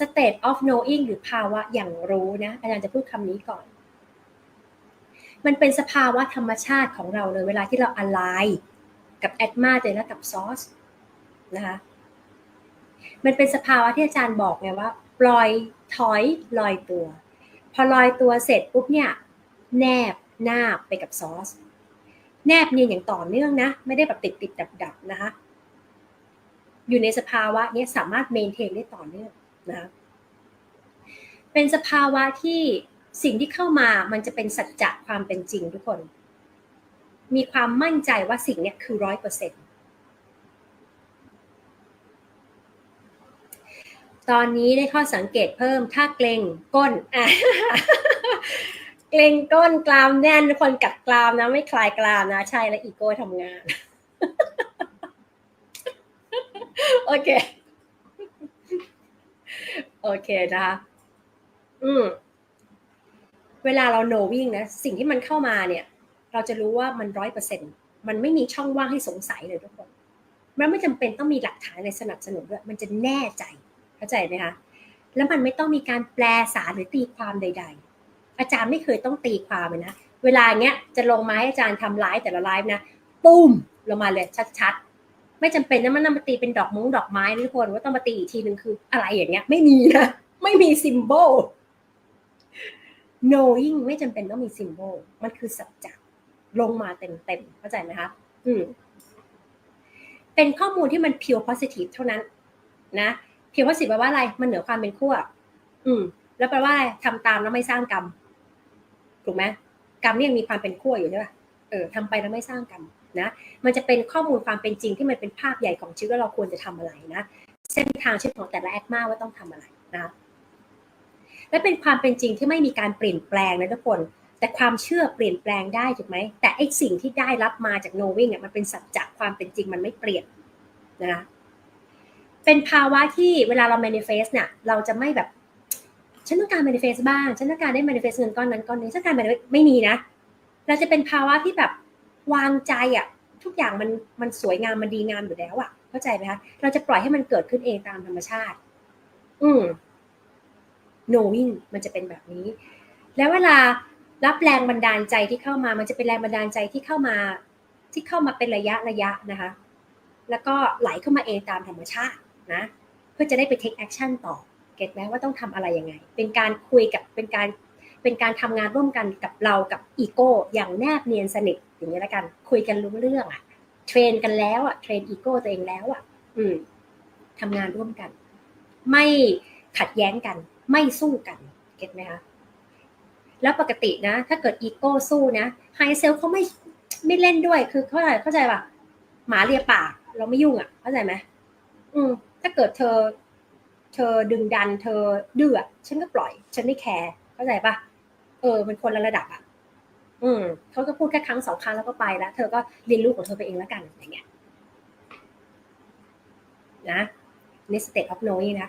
state of knowing หรือภาวะอย่างรู้นะ อาจารย์จะพูดคำนี้ก่อน มันเป็นสภาวะธรรมชาติของเราเลยเวลาที่เรา align กับ atma เจอแล้วกับ source นะคะมันเป็นสภาวะที่อาจารย์บอกไงว่า ปล่อยถอยลอยตัว พอลอยตัวเสร็จปุ๊บเนี่ย แนบหน้าไปกับซอส แนบเนียนอย่างต่อเนื่องนะ ไม่ได้แบบติดติดดับดับนะคะ อยู่ในสภาวะนี้สามารถเมนเทนได้ต่อเนื่อง นะเป็นสภาวะที่สิ่งที่เข้ามามันจะเป็นสัจจะความเป็นจริงทุกคน มีความมั่นใจว่าสิ่งนี้คือร้อยเปอร์เซ็นต์ตอนนี้ได้ข้อสังเกตเพิ่มถ้าเกรงก้นอะเกรงก้นกรามแน่นคนกัดกรามนะ ไม่คลายกรามนะ ใช่แล้วอีโก้ทำงาน โอเค โอเคนะคะ อืม เวลาเรา knowing นะ สิ่งที่มันเข้ามาเนี่ย เราจะรู้ว่ามันร้อยเปอร์เซ็นมันไม่มีช่องว่างให้สงสัยเลยทุกคน มันไม่จำเป็นต้องมีหลักฐานในสนับสนุนด้วย มันจะแน่ใจ เข้าใจไหมคะ แล้วมันไม่ต้องมีการแปลสารหรือตีความใด ๆ อาจารย์ไม่เคยต้องตีความเลยนะ เวลาเนี้ยจะลงมาให้อาจารย์ทำไลฟ์แต่ละไลฟ์นะ ปุ้มลงมาเลยชัดๆ ไม่จำเป็นนะมันต้องมาตีเป็นดอกมงดอกไม้นะทุกคนว่าต้องมาตีอีกทีหนึ่งคืออะไรอย่างเงี้ย ไม่มีนะไม่มีซิมโบล knowing ไม่จำเป็นต้องมีซิมโบล มันคือสัจจะลงมาเต็มๆเข้าใจไหมคะอืมเป็นข้อมูลที่มัน pure positive เท่านั้น นะเพียงว่าสิแปลว่าอะไร มันเหนือความเป็นขั้วอืม แล้วแปลว่าอะไรทำตามแล้วไม่สร้างกรรม ถูกไหมกรรมนี่ยังมีความเป็นขั้วอยู่ใช่ปะ ออทำไปแล้วไม่สร้างกรรมนะมันจะเป็นข้อมูลความเป็นจริงที่มันเป็นภาพใหญ่ของชีวิตว่าเราควรจะทำอะไรนะเส้นทางชีวิตของแต่ละแอคมาว่าต้องทำอะไรนะและเป็นความเป็นจริงที่ไม่มีการเปลี่ยนแปลงนะทุกคน แต่ความเชื่อเปลี่ยนแปลงได้ถูกไหมแต่ไอสิ่งที่ได้รับมาจาก knowing เนี่ยมันเป็นสัจจะความเป็นจริงมันไม่เปลี่ยนนะคะเป็นภาวะที่เวลาเรา manifest เนี่ยเราจะไม่แบบฉันต้องการ manifest บ้าง ฉันต้องการได้ manifest เงินก้อนนั้นก้อนนี้ฉันต้องการ manifest ไม่มีนะ เราจะเป็นภาวะที่แบบวางใจอะทุกอย่างมันมันสวยงามมันดีงามอยู่แล้วอะเข้าใจไหมคะเราจะปล่อยให้มันเกิดขึ้นเองตามธรรมชาติ อืม knowing มันจะเป็นแบบนี้ แล้วเวลารับแรงบันดาลใจที่เข้ามา มันจะเป็นแรงบันดาลใจที่เข้ามา ที่เข้ามาเป็นระยะระยะนะคะ แล้วก็ไหลเข้ามาเองตามธรรมชาตินะ เพื่อจะได้ไป take action ต่อ เก็ตไหมว่าต้องทำอะไรยังไง เป็นการคุยกับ เป็นการ เป็นการทำงานร่วมกันกับเรากับอีโก้อย่างแนบเนียนสนิทอย่างนี้แล้วกัน คุยกันรู้เรื่องอะเทรนกันแล้วอะเทรนอีโก้ตัวเองแล้วอะอืมทำงานร่วมกัน ไม่ขัดแย้งกัน ไม่สู้กันเก็ตไหมคะแล้วปกตินะ ถ้าเกิดอีโก้สู้นะไฮเซลเขาไม่ไม่เล่นด้วยคือเข้าใจเข้าใจป่ะหมาเลียปากเราไม่ยุ่งอะ เข้าใจไหมอืม ถ้าเกิดเธอ เธอดึงดัน เธอดื้อฉันก็ปล่อย ฉันไม่แคร์เข้าใจป่ะ เออมันคนละระดับอะอืมเขาก็พูดแค่ครั้งสองครั้งแล้วก็ไปแล้ว เธอก็เรียนรู้ของเธอไปเองแล้วกันอย่างเงี้ยนะใน state of knowing นะ